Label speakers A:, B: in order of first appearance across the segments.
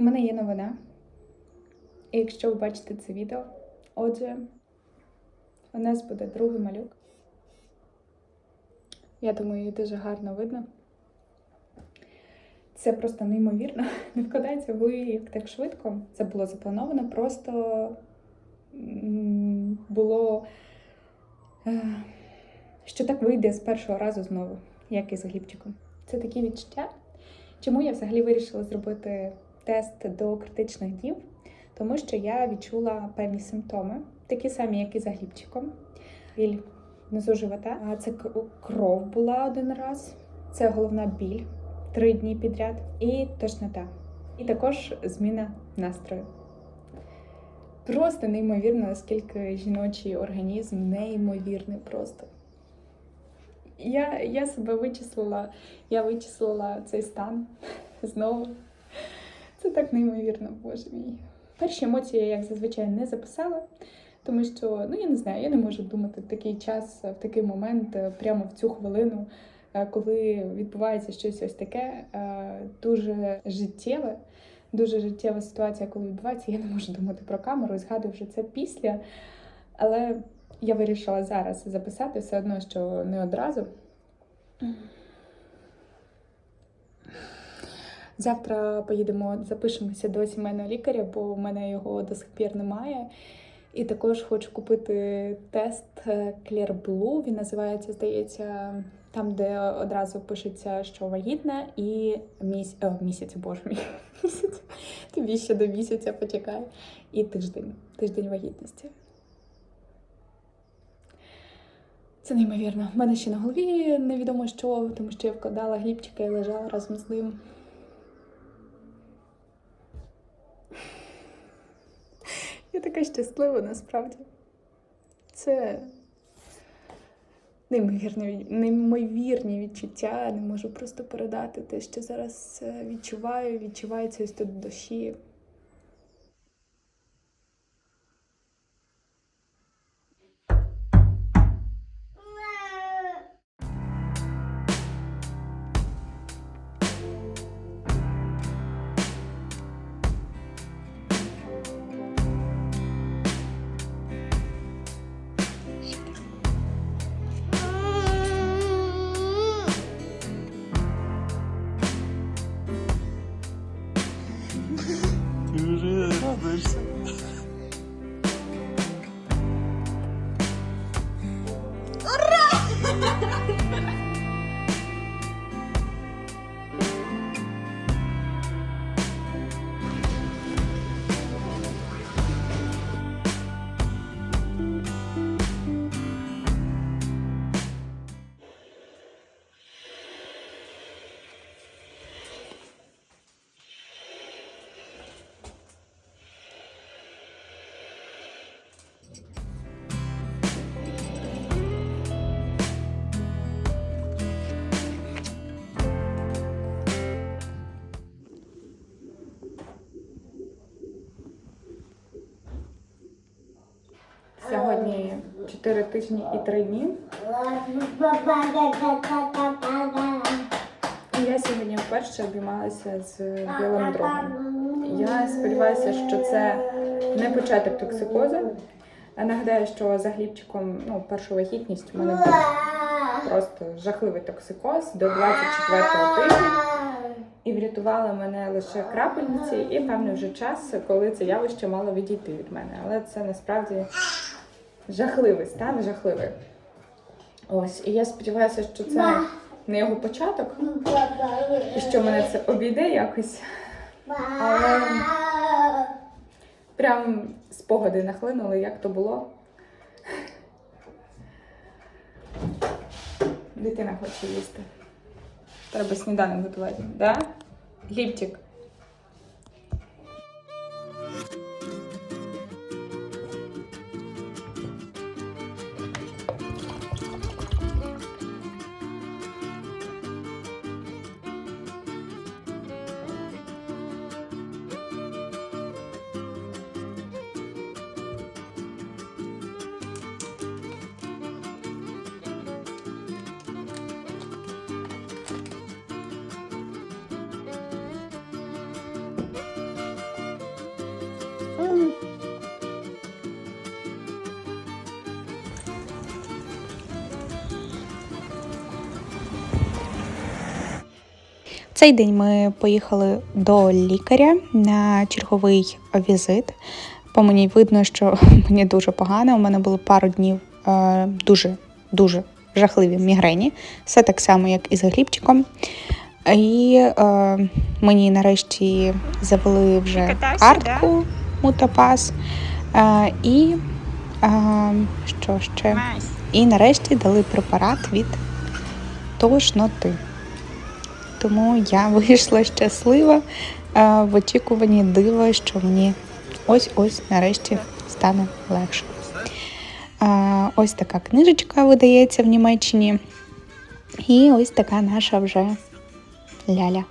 A: У мене є новина. І якщо ви бачите це відео, отже, у нас буде другий малюк. Я думаю, її дуже гарно видно. Це просто неймовірно. Не вкладається в як так швидко. Це було заплановано, просто було, е, що так вийде з першого разу знову, як і з Глібчиком. Це такі відчуття. Чому я взагалі вирішила зробити тест до критичних днів? Тому що я відчула певні симптоми, такі самі, як і за Глібчиком. Біль внизу живота. А Це кров була один раз, це головна біль три дні підряд, і тошнота. І також зміна настрою. Просто неймовірно, наскільки жіночий організм неймовірний просто. Я, я себе вичислила, я вичислила цей стан знову. Це так неймовірно, боже мій. Перші емоції я, як зазвичай, не записала, тому що, ну я не знаю, я не можу думати в такий час, в такий момент, е, прямо в цю хвилину, е, коли відбувається щось ось таке е, дуже життєве, дуже життєва ситуація, коли відбувається. Я не можу думати про камеру згадую вже це після. Але я вирішила зараз записати все одно, що не одразу. Завтра поїдемо, запишемося до сімейного лікаря, бо в мене його до сих пір немає. І також хочу купити тест е, Clear Blue. Він називається, здається, там, де одразу пишеться, що вагітна, і міс... О, місяць, боже мій. Місяць. Тобі ще до місяця почекай. І тиждень. Тиждень вагітності. Це неймовірно. В мене ще на голові невідомо що, тому що я вкладала глібчика і лежала разом з ним. Я така щаслива насправді. Це неймовірні, неймовірні відчуття. Не можу просто передати те, що зараз е, відчуваю, відчувається ось тут душі. 4 тижні і 3 дні. Я сьогодні вперше обіймалася з білим другом. Я сподіваюся, що це не початок токсикозу. Я нагадаю, що за глібчиком ну, першу вагітність у мене був просто жахливий токсикоз до 24-го тижня. І врятували мене лише крапельниці і певний вже час, коли це явище мало відійти від мене. Але це насправді жахливий стан, жахливий. Ось, і я сподіваюся, що це не його початок, і що мене це обійде якось. Але прям спогади нахлинули, як то було. Дитина хоче їсти. Треба сніданок готувати, да? Глібчик. Цей день ми поїхали до лікаря на черговий візит. По мені видно, що мені дуже погано. У мене було пару днів е, дуже дуже жахливі мігрені. Все так само, як і з глібчиком. І е, мені нарешті завели вже картку Мутапас. Е, і е, що ще? І нарешті дали препарат від тошноти. Тому я вийшла щаслива е, в очікуванні дива, що мені ось-ось нарешті стане легше. Е, Ось така книжечка видається в Німеччині. І ось така наша вже ляля.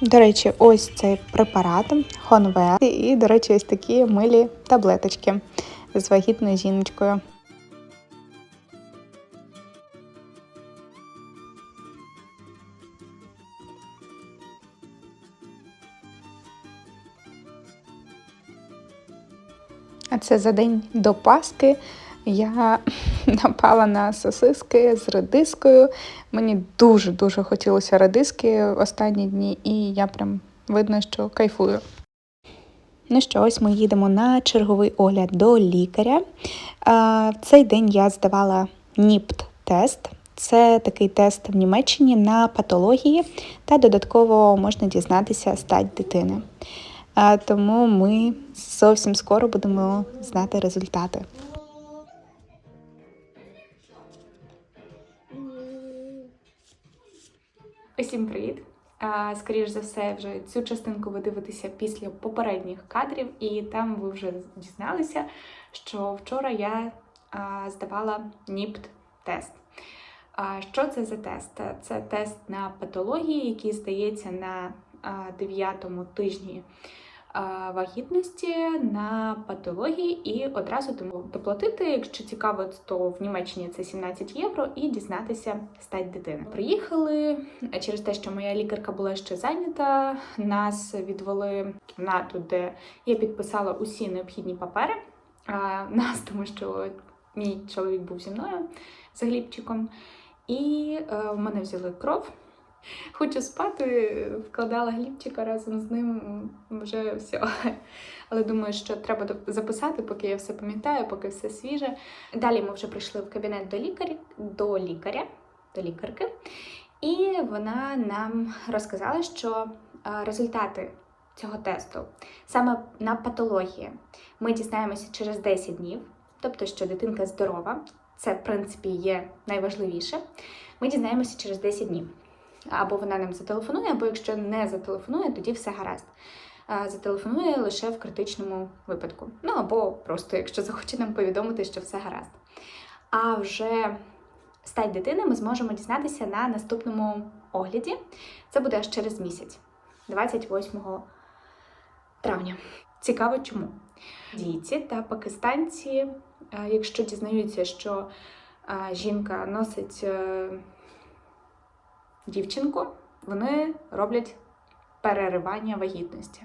A: До речі, ось цей препарат Хонве. І, до речі, ось такі милі таблеточки з вагітною жіночкою. А це за день до Пасхи. Я напала на сосиски з редискою. Мені дуже-дуже хотілося редиски останні дні, і я прям видно, що кайфую. Ну що, ось ми їдемо на черговий огляд до лікаря. В цей день я здавала НІПТ-тест. Це такий тест в Німеччині на патології, та додатково можна дізнатися стать дитини. Тому ми зовсім скоро будемо знати результати. Усім привіт! А, Скоріш за все, вже цю частинку ви дивитеся після попередніх кадрів, і там ви вже дізналися, що вчора я здавала НІПТ-тест. Що це за тест? Це тест на патології, який здається на а, дев'ятому тижні а, вагітності на патології і одразу тому доплатити, якщо цікаво, то в Німеччині це 17 євро і дізнатися стать дитини. Приїхали через те, що моя лікарка була ще зайнята. Нас відвели кімнату, де я підписала усі необхідні папери. Нас, тому що мій чоловік був зі мною з глібчиком, і е, в мене взяли кров. Хочу спати, вкладала глібчика разом з ним вже все. Але думаю, що треба записати, поки я все пам'ятаю, поки все свіже. Далі ми вже прийшли в кабінет до лікаря, до лікаря, до лікарки, і вона нам розказала, що е, результати цього тесту саме на патології ми дізнаємося через 10 днів, тобто, що дитинка здорова. Це, в принципі, є найважливіше. Ми дізнаємося через 10 днів або вона нам зателефонує, або якщо не зателефонує, тоді все гаразд. Зателефонує лише в критичному випадку. Ну або просто, якщо захоче нам повідомити, що все гаразд. А вже стать дитини ми зможемо дізнатися на наступному огляді. Це буде аж через місяць, 28 травня. Цікаво чому. Дійці та пакистанці, е, якщо дізнаються, що е, жінка носить е, дівчинку, вони роблять переривання вагітності.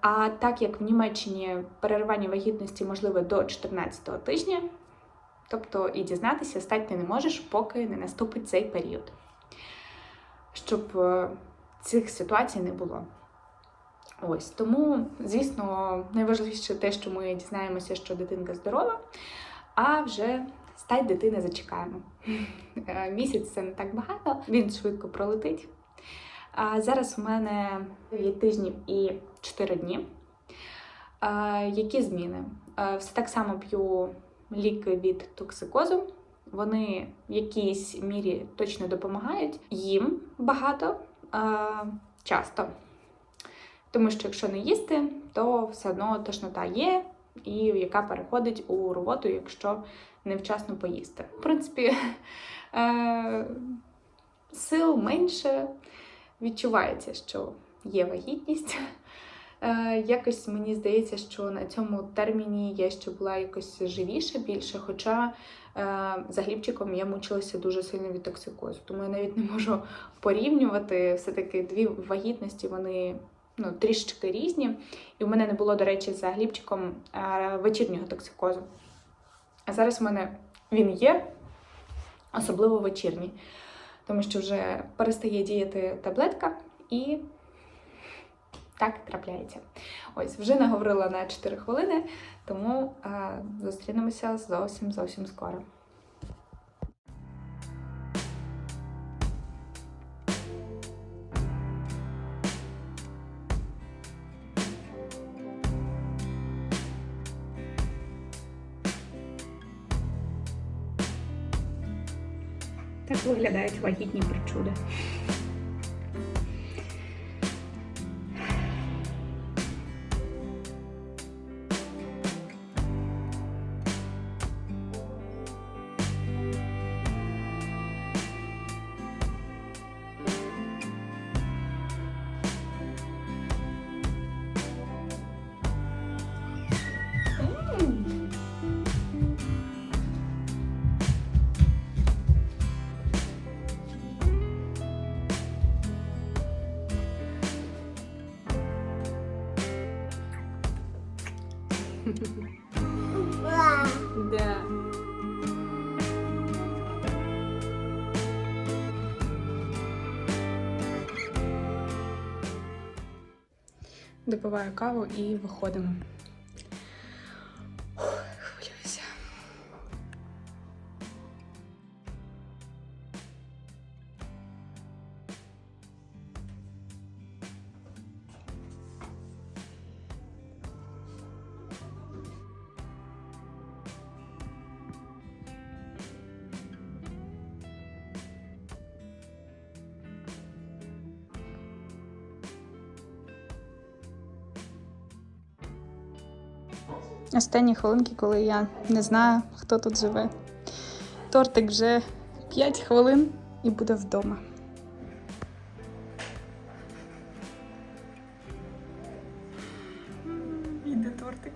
A: А, так як в Німеччині переривання вагітності можливе до 14-го тижня, тобто і дізнатися стать ти не можеш, поки не наступить цей період, щоб е, цих ситуацій не було. Ось тому, звісно, найважливіше те, що ми дізнаємося, що дитинка здорова, а вже стать дитини зачекаємо. Е, Місяць це не так багато, він швидко пролетить. А зараз у мене 9 тижнів і 4 дні. А, Які зміни? А, Все так само п'ю ліки від токсикозу. Вони в якійсь мірі точно допомагають. Їм багато, а, часто. Тому що якщо не їсти, то все одно тошнота є, і яка переходить у рвоту, якщо невчасно поїсти. В принципі, е- сил менше, відчувається, що є вагітність. Е, Якось мені здається, що на цьому терміні я ще була якось живіша більше, хоча е, за глібчиком я мучилася дуже сильно від токсикозу, тому я навіть не можу порівнювати. Все-таки дві вагітності, вони ну, трішечки різні. І в мене не було, до речі, за глібчиком е, вечірнього токсикозу. А зараз в мене він є, особливо вечірній, тому що вже перестає діяти таблетка і так трапляється. Ось, вже наговорила на 4 хвилини, тому е, зустрінемося зовсім зовсім скоро. Виглядають вагітні причуди. Допиваю каву і виходимо. Останні хвилинки, коли я не знаю, хто тут живе. Тортик вже 5 хвилин і буде вдома. Іде тортик.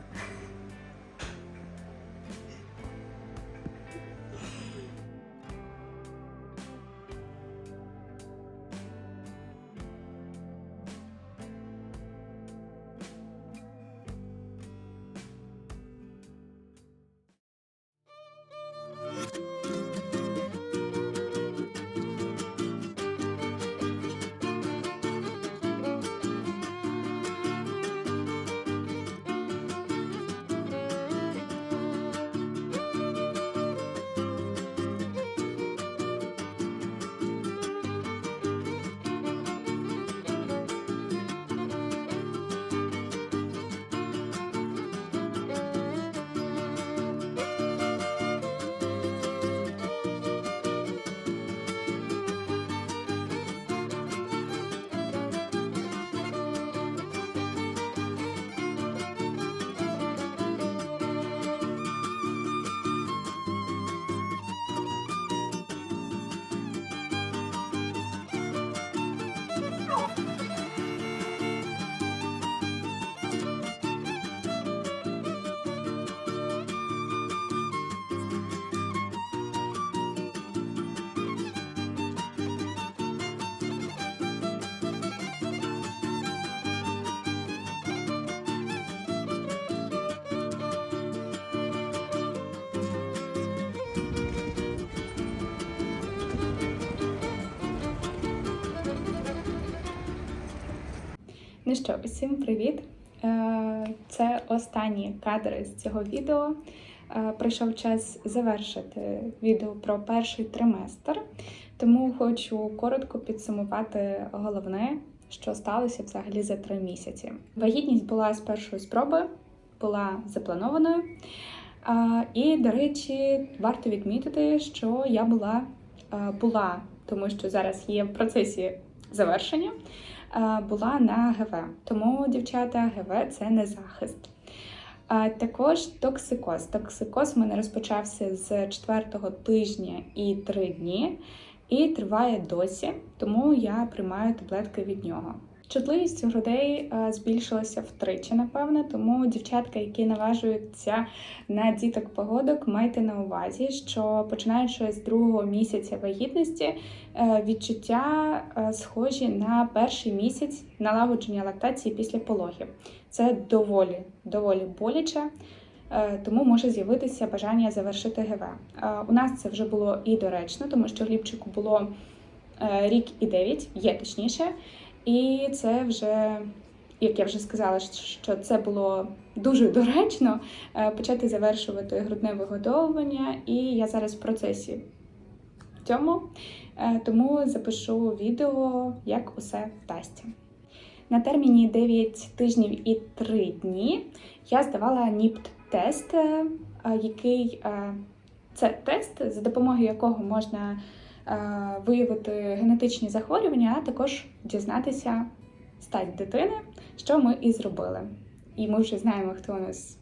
A: Ну що, усім привіт! Е, Це останні кадри з цього відео. Е, Прийшов час завершити відео про перший триместр, тому хочу коротко підсумувати головне, що сталося взагалі за три місяці. Вагітність була з першої спроби, була запланованою. І, до речі, варто відмітити, що я була, е, була, тому що зараз є в процесі завершення, е, була на ГВ. Тому, дівчата, ГВ це не захист. Також токсикоз. Токсикоз у мене розпочався з четвертого тижня і три дні, і триває досі, тому я приймаю таблетки від нього. Чутливість у грудей е, збільшилася втричі, напевно, тому дівчатка, які наважуються на діток погодок, майте на увазі, що починаючи з другого місяця вагітності, е, відчуття е, схожі на перший місяць налагодження лактації після пологів. Це доволі доволі боляче. тому може з'явитися бажання завершити ГВ. У нас це вже було і доречно, тому що Глібчику було рік і дев'ять, є точніше, і це вже. Як я вже сказала, що це було дуже доречно е, почати завершувати грудне вигодовування, і я зараз в процесі цьому, Е, тому запишу відео, як усе вдасться. На терміні 9 тижнів і 3 дні я здавала НІПТ-тест, е, який це тест, за допомогою якого можна виявити генетичні захворювання, а також дізнатися стать дитини, що ми і зробили. І ми вже знаємо, хто у нас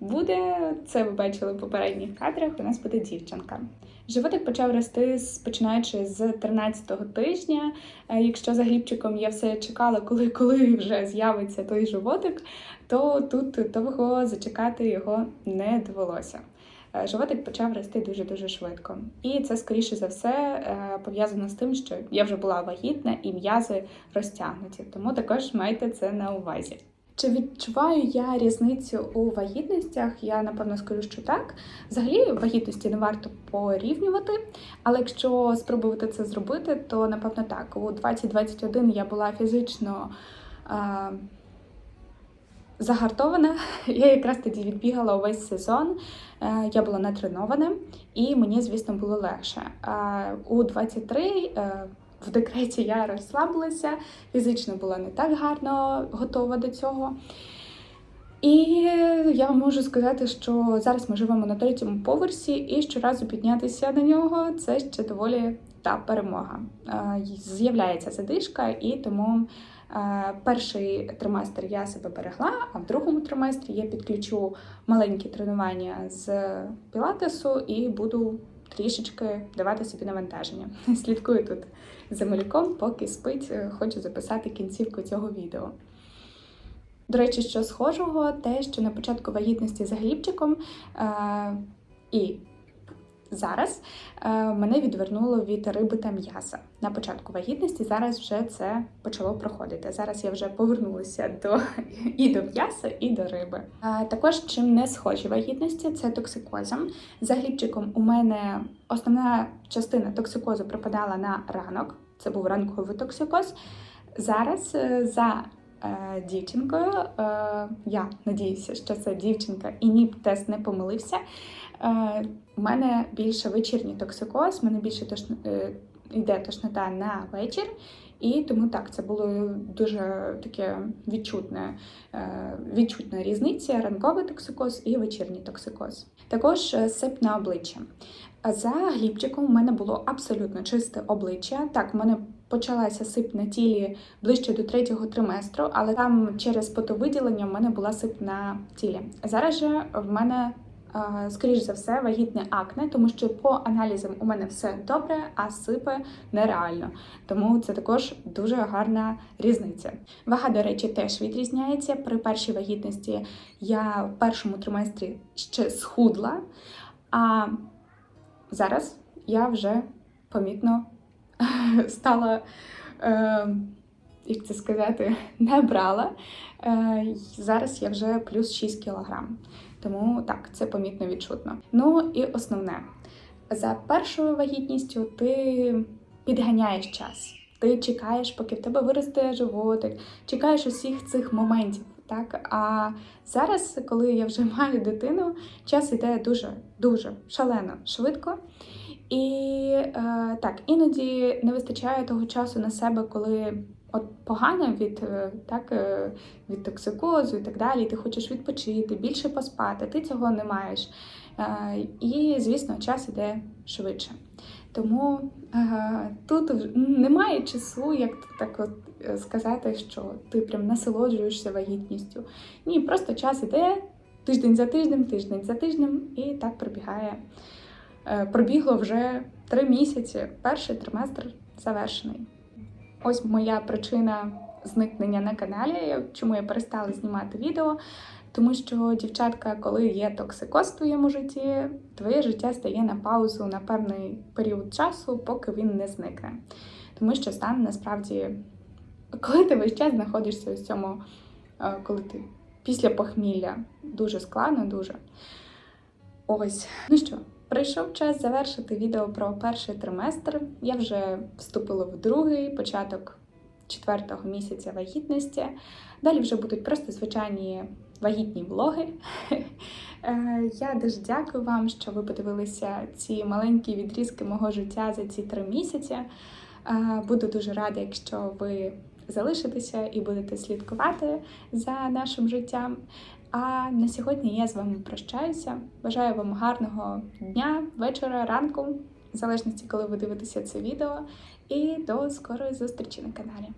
A: буде. Це ви бачили в попередніх кадрах. У нас буде дівчинка. Животик почав рости починаючи з 13-го тижня. Е, Якщо за глібчиком я все чекала, коли, коли вже з'явиться той животик, то тут довго зачекати його не довелося. Е, Животик почав рости дуже дуже швидко, і це скоріше за все е, пов'язано з тим, що я вже була вагітна і м'язи розтягнуті. Тому також майте це на увазі. Чи відчуваю я різницю у вагітностях? Я напевно скажу, що так. Взагалі вагітності не варто порівнювати, але якщо спробувати це зробити, то напевно так. У 2021 я була фізично а, загартована. Я якраз тоді відбігала увесь сезон. Е, Я була натренована, і мені, звісно, було легше. А у 23 е, в декреті я розслабилася, фізично була не так гарно готова до цього. І я вам можу сказати, що зараз ми живемо на третьому поверсі, і щоразу піднятися на нього це ще доволі та перемога. Е, З'являється задишка, і тому перший триместр я себе берегла, а в другому триместрі я підключу маленькі тренування з пілатесу і буду трішечки давати собі навантаження. Слідкую тут за малюком, поки спить, е, хочу записати кінцівку цього відео. До речі, що схожого, те, що на початку вагітності за глібчиком е, і зараз е, мене відвернуло від риби та м'яса. На початку вагітності зараз вже це почало проходити. Зараз я вже повернулася до і до м'яса, і до риби. Також чим не схожі вагітності, це токсикозом. За глібчиком у мене основна частина токсикозу припадала на ранок. Це був ранковий токсикоз. Зараз е, за дівчинкою, е, я надіюся, що це дівчинка, і ні тест не помилився. Е, у мене більше вечірній токсикоз, мене більше тошно, е, йде тошнота на вечір. І тому так, це було дуже таке відчутне, е, відчутна різниця: ранковий токсикоз і вечірній токсикоз. Також е, сип на обличчя. За глібчиком у мене було абсолютно чисте обличчя. Так, в мене почалася сип на тілі ближче до третього триместру, але там через потовиділення в мене була сип на тілі. Зараз же в мене, е, скоріш за все, вагітне акне, тому що по аналізам у мене все добре, а сипи нереально. Тому це також дуже гарна різниця. Вага, до речі, теж відрізняється. При першій вагітності я в першому триместрі ще схудла, а зараз я вже помітно стала, е, як це сказати, не брала. Е, зараз я вже плюс 6 кілограм. Тому так, це помітно відчутно. Ну і основне, за першою вагітністю ти підганяєш час. Ти чекаєш, поки в тебе виросте животик, чекаєш усіх цих моментів. Так, а зараз, коли я вже маю дитину, час йде дуже дуже шалено швидко. І е, так, іноді не вистачає того часу на себе, коли от погано від, е, так, е, від токсикозу і так далі. Ти хочеш відпочити, більше поспати, ти цього не маєш. Е, і, звісно, час іде швидше. Тому е, тут немає часу, як так от е, сказати, що ти прям насолоджуєшся вагітністю. Ні, просто час іде тиждень за тижнем, тиждень за тижнем, і так пробігає. Е, Пробігло вже три місяці. Перший триместр завершений. Ось моя причина зникнення на каналі, чому я перестала знімати відео. Тому що, дівчатка, коли є токсикоз в твоєму житті, твоє життя стає на паузу на певний період часу, поки він не зникне. Тому що стан насправді, коли ти весь час знаходишся у цьому, е, коли ти після похмілля. Дуже складно, дуже. Ось. Ну що, прийшов час завершити відео про перший триместр. Я вже вступила в другий початок четвертого місяця вагітності. Далі вже будуть просто звичайні вагітні влоги. Е, Я дуже дякую вам, що ви подивилися ці маленькі відрізки мого життя за ці три місяці. Е, Буду дуже рада, якщо ви залишитеся і будете слідкувати за нашим життям. А на сьогодні я з вами прощаюся. Бажаю вам гарного дня, вечора, ранку, в залежності, коли ви дивитеся це відео. І до скорої зустрічі на каналі.